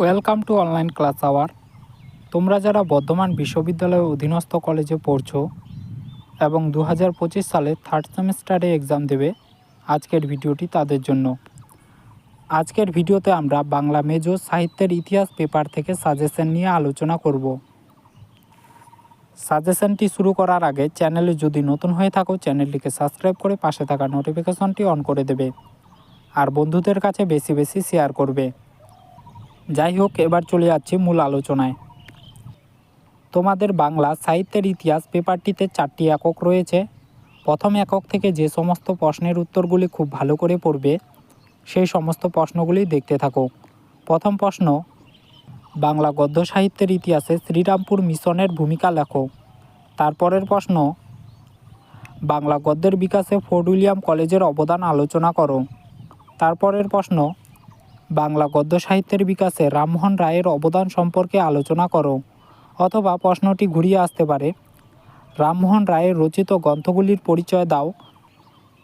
Welcome to online class hour তোমরা যারা বর্ধমান বিশ্ববিদ্যালয়ের অধীনস্থ কলেজে পড়ছো এবং দু হাজার পঁচিশ সালে থার্ড সেমিস্টারে এক্সাম দেবে, আজকের ভিডিওটি তাদের জন্য। আজকের ভিডিওতে আমরা বাংলা মেজর সাহিত্যের ইতিহাস পেপার থেকে সাজেশন নিয়ে আলোচনা করব। সাজেশনটি শুরু করার আগে চ্যানেলে যদি নতুন হয়ে থাকো চ্যানেলটিকে সাবস্ক্রাইব করে পাশে থাকা নোটিফিকেশনটি অন করে দেবে। আর বন্ধুদের কাছে বেশি বেশি শেয়ার করবে। যাই হোক এবার চলে যাচ্ছি মূল আলোচনায়। তোমাদের বাংলা সাহিত্যের ইতিহাস পেপারটিতে চারটি একক রয়েছে। প্রথম একক থেকে যে সমস্ত প্রশ্নের উত্তরগুলি খুব ভালো করে পড়বে, সেই সমস্ত প্রশ্নগুলি দেখতে থাকো। প্রথম প্রশ্ন, বাংলা গদ্য সাহিত্যের ইতিহাসে শ্রীরামপুর মিশনের ভূমিকা লেখো। তারপরের প্রশ্ন, বাংলা গদ্যের বিকাশে ফোর্ট উইলিয়াম কলেজের অবদান আলোচনা করো। তারপরের প্রশ্ন বাংলা গদ্য সাহিত্যের বিকাশে রামমোহন রায়ের অবদান সম্পর্কে আলোচনা করো, অথবা প্রশ্নটি ঘুরিয়ে আসতে পারে। রামমোহন রায়ের রচিত গ্রন্থগুলির পরিচয় দাও।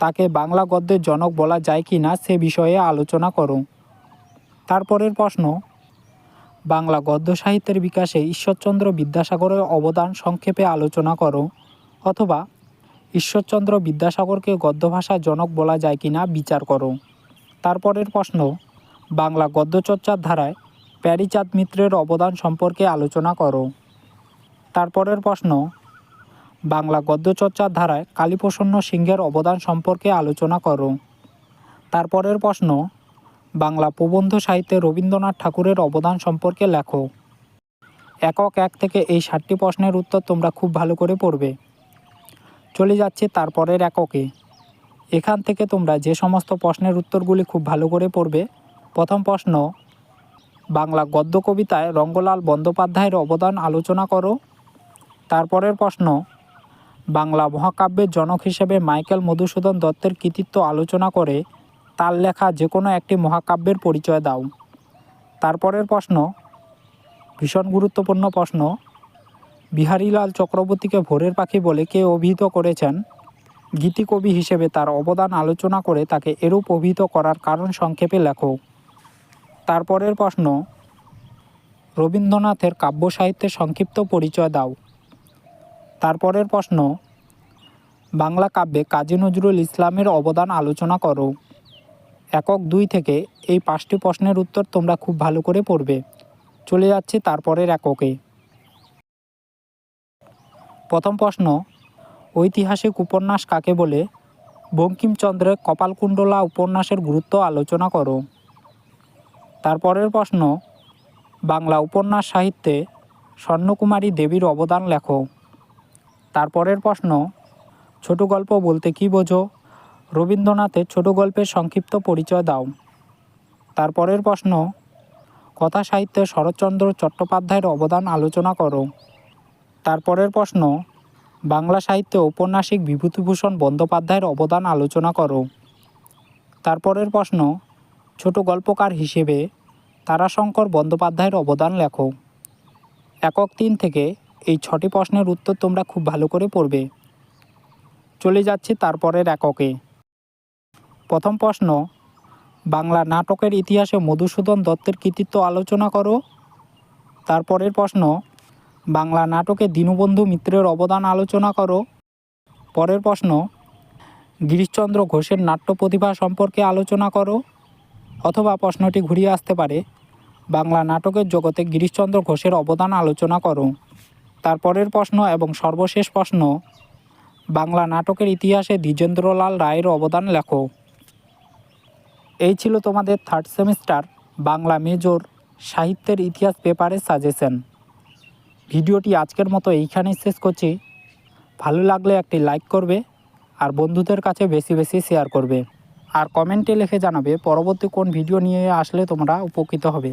তাকে বাংলা গদ্যের জনক বলা যায় কি না সে বিষয়ে আলোচনা করো। তারপরের প্রশ্ন, বাংলা গদ্য সাহিত্যের বিকাশে ঈশ্বরচন্দ্র বিদ্যাসাগরের অবদান সংক্ষেপে আলোচনা করো, অথবা ঈশ্বরচন্দ্র বিদ্যাসাগরকে গদ্য ভাষার জনক বলা যায় কি না বিচার করো। তারপরের প্রশ্ন বাংলা গদ্যচর্চার ধারায় প্যারিচাঁদ মিত্রের অবদান সম্পর্কে আলোচনা করো। তারপরের প্রশ্ন, বাংলা গদ্যচর্চার ধারায় কালীপ্রসন্ন সিংহের অবদান সম্পর্কে আলোচনা করো। তারপরের প্রশ্ন, বাংলা প্রবন্ধ সাহিত্যে রবীন্দ্রনাথ ঠাকুরের অবদান সম্পর্কে লেখো। একক এক থেকে এই ষাটটি প্রশ্নের উত্তর তোমরা খুব ভালো করে পড়বে। চলে যাচ্ছে তারপরের এককে। এখান থেকে তোমরা যে সমস্ত প্রশ্নের উত্তরগুলি খুব ভালো করে পড়বে প্রথম প্রশ্ন, বাংলা গদ্য কবিতায় রঙ্গলাল বন্দ্যোপাধ্যায়ের অবদান আলোচনা করো। তারপরের প্রশ্ন, বাংলা মহাকাব্যের জনক হিসেবে মাইকেল মধুসূদন দত্তের কৃতিত্ব আলোচনা করে তার লেখা যে কোনো একটি মহাকাব্যের পরিচয় দাও। তারপরের প্রশ্ন, ভীষণ গুরুত্বপূর্ণ প্রশ্ন, বিহারীলাল চক্রবর্তীকে ভোরের পাখি বলে কে অভিহিত করেছেন? গীতিকবি হিসেবে তার অবদান আলোচনা করে তাকে এরূপ অভিহিত করার কারণ সংক্ষেপে লেখো। তারপরের প্রশ্ন, রবীন্দ্রনাথের কাব্য সাহিত্যের সংক্ষিপ্ত পরিচয় দাও। তারপরের প্রশ্ন, বাংলা কাব্যে কাজী নজরুল ইসলামের অবদান আলোচনা করো। একক দুই থেকে এই পাঁচটি প্রশ্নের উত্তর তোমরা খুব ভালো করে পড়বে। চলে যাচ্ছে তারপরের এককে। প্রথম প্রশ্ন, ঐতিহাসিক উপন্যাস কাকে বলে? বঙ্কিমচন্দ্রের কপালকুণ্ডলা উপন্যাসের গুরুত্ব আলোচনা করো। তারপরের প্রশ্ন, বাংলা উপন্যাস সাহিত্যে স্বর্ণকুমারী দেবীর অবদান লেখো। তারপরের প্রশ্ন, ছোট গল্প বলতে কী বোঝো? রবীন্দ্রনাথের ছোট গল্পের সংক্ষিপ্ত পরিচয় দাও। তারপরের প্রশ্ন, কথা সাহিত্যে শরৎচন্দ্র চট্টোপাধ্যায়ের অবদান আলোচনা করো। তারপরের প্রশ্ন, বাংলা সাহিত্যে ঔপন্যাসিক বিভূতিভূষণ বন্দ্যোপাধ্যায়ের অবদান আলোচনা করো। তারপরের প্রশ্ন, ছোট গল্পকার হিসেবে তারাশঙ্কর বন্দ্যোপাধ্যায়ের অবদান লেখো। একক তিন থেকে এই ছটি প্রশ্নের উত্তর তোমরা খুব ভালো করে পড়বে। চলে যাচ্ছে তারপরের এককে। প্রথম প্রশ্ন, বাংলা নাটকের ইতিহাসে মধুসূদন দত্তের কৃতিত্ব আলোচনা করো। তারপরের প্রশ্ন, বাংলা নাটকে দীনবন্ধু মিত্রের অবদান আলোচনা করো। পরের প্রশ্ন, গিরিশচন্দ্র ঘোষের নাট্য প্রতিভা সম্পর্কে আলোচনা করো। অথবা প্রশ্নটি ঘুরিয়ে আসতে পারে বাংলা নাটকের জগতে গিরিশচন্দ্র ঘোষের অবদান আলোচনা করো। তারপরের প্রশ্ন এবং সর্বশেষ প্রশ্ন, বাংলা নাটকের ইতিহাসে দ্বিজেন্দ্রলাল রায়ের অবদান লেখো। এই ছিল তোমাদের থার্ড সেমিস্টার বাংলা মেজর সাহিত্যের ইতিহাস পেপারের সাজেশন ভিডিওটি আজকের মতো এইখানেই শেষ করছি। ভালো লাগলে একটি লাইক করবে আর বন্ধুদের কাছে বেশি বেশি শেয়ার করবে। আর কমেন্টে লিখে জানাবে পরবর্তী কোন ভিডিও নিয়ে আসলে তোমরা উপকৃত হবে।